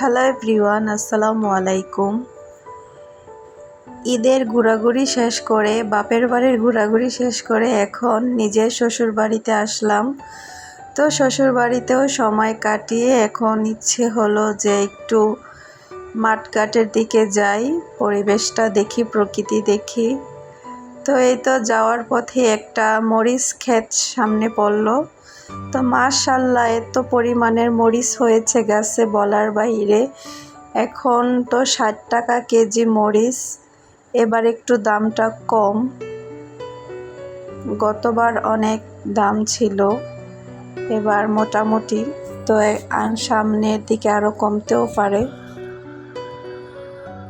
Hello everyone, আসসালামু আলাইকুম। ঈদের ঘোরাঘুরি শেষ করে, বাপের বাড়ির ঘোরাঘুরি শেষ করে এখন নিজের শ্বশুর বাড়িতে আসলাম। তো শ্বশুর বাড়িতেও সময় কাটিয়ে এখন ইচ্ছে হলো যে একটু মাঠঘাটের দিকে যাই, পরিবেশটা দেখি, প্রকৃতি দেখি। তো এই তো যাওয়ার পথে একটা মরিচ ক্ষেত সামনে পড়ল। তো মাশাল্লাহ, এত পরিমাণের মরিচ হয়েছে গাছে বলার বাইরে। এখন তো ষাট টাকা কেজি মরিচ, এবার একটু দামটা কম। গতবার অনেক দাম ছিল, এবার মোটামুটি তো সামনের দিকে আরও কমতেও পারে।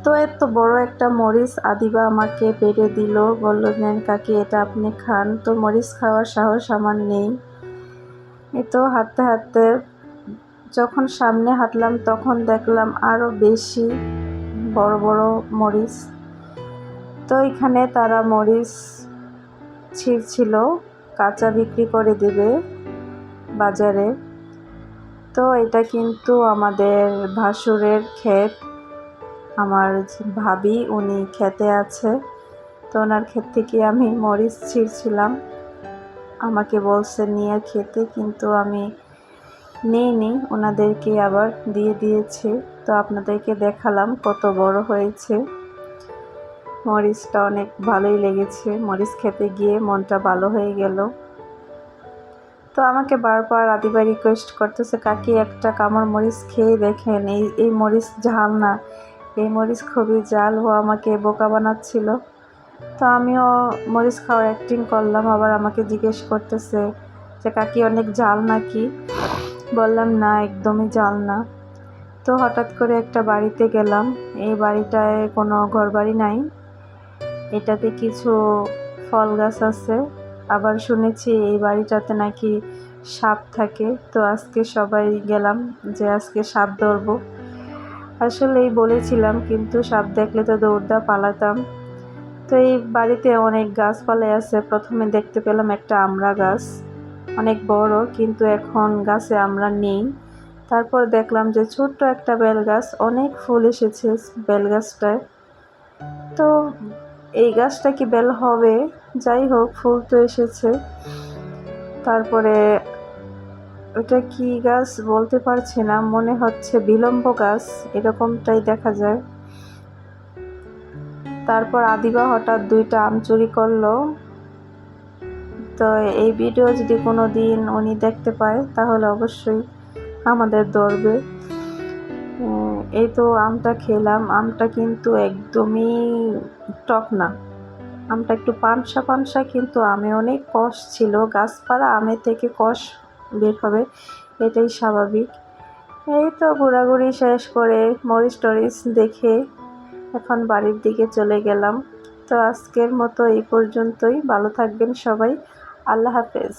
তো এত বড় একটা মরিচ আদিবা আমাকে পেরে দিল, বলল, নেন কাকি, এটা আপনি খান। তো মরিচ খাওয়ার সাহস আমার নেই। এ তো হাঁটতে হাঁটতে যখন সামনে হাঁটলাম, তখন দেখলাম আরও বেশি বড় বড় মরিচ। তো এখানে তারা মরিচ ছিঁড়ছিল, কাঁচা বিক্রি করে দেবে বাজারে। তো এটা কিন্তু আমাদের ভাসুরের ক্ষেত। আমার ভাবি, উনি খেতে আছে। তো ওনার ক্ষেত থেকে আমি মরিচ ছিঁড়ছিলাম। আমাকে বলছে, নিয়ে খেতে। কিন্তু আমি নিইনি। ওনাদেরকে আবার দিয়ে দিয়েছি। তো আপনাদেরকে দেখালাম কত বড় হয়েছে। মরিচটা অনেক ভালোই লেগেছে। মরিচ খেতে গিয়ে মনটা ভালো হয়ে গেল। তো আমাকে বারবার আদিবা রিকোয়েস্ট করতেছে, কাকি, একটা কামড় মরিচ খেয়ে দেখেন। এই এই মরিচ ঝাল না। এই মরিচ খুবই জাল ও আমাকে বোকা বানাচ্ছিল। তো আমিও মরিচ খাওয়ার অ্যাক্টিং করলাম, আবার আমাকে জিজ্ঞেস করতেছে যে, কাকি, অনেক জাল নাকি? বললাম, না, একদমই জাল না। তো হঠাৎ করে একটা বাড়িতে গেলাম। এই বাড়িটায় কোনো ঘরবাড়ি নাই। এটাতে কিছু ফল গাছ আছে। আবার শুনেছি এই বাড়িটাতে নাকি সাপ থাকে। তো আজকে সবাই গেলাম যে, আজকে সাপ ধরবো। আসলেই বলেছিলাম, কিন্তু সাপ দেখলে তো দৌড়দা পালাতাম। তো এই বাড়িতে অনেক গাছপালা আছে। প্রথমে দেখতে পেলাম একটা আমড়া গাছ, অনেক বড়, কিন্তু এখন গাছে আমরা নেই। তারপর দেখলাম যে ছোট্ট একটা বেল গাছ, অনেক ফুল এসেছে বেল গাছটায়। তো এই গাছটা কি বেল হবে? যাই হোক, ফুল তো এসেছে। তারপরে ওটা কি গাছ বলতে পারছি না, মনে হচ্ছে বিলম্ব গাছ, এরকমটাই দেখা যায়। তারপর আদিবা হঠাৎ দুইটা আম চুরি করল। তো এই ভিডিও যদি কোনো দিন উনি দেখতে পায়, তাহলে অবশ্যই আমাদের ধরবে। এই তো আমটা খেলাম। আমটা কিন্তু একদমই টক না। আমটা একটু পানসা পানসা, কিন্তু আমে অনেক কষ ছিল। গাছপালা আমের থেকে কষ বের হবে, এটাই স্বাভাবিক। এই তো ঘোরাঘুরি শেষ করে মরিচ টরিচ দেখে এখন বাড়ির দিকে চলে গেলাম। তো আজকের মতো এই পর্যন্তই। ভালো থাকবেন সবাই। আল্লাহ হাফেজ।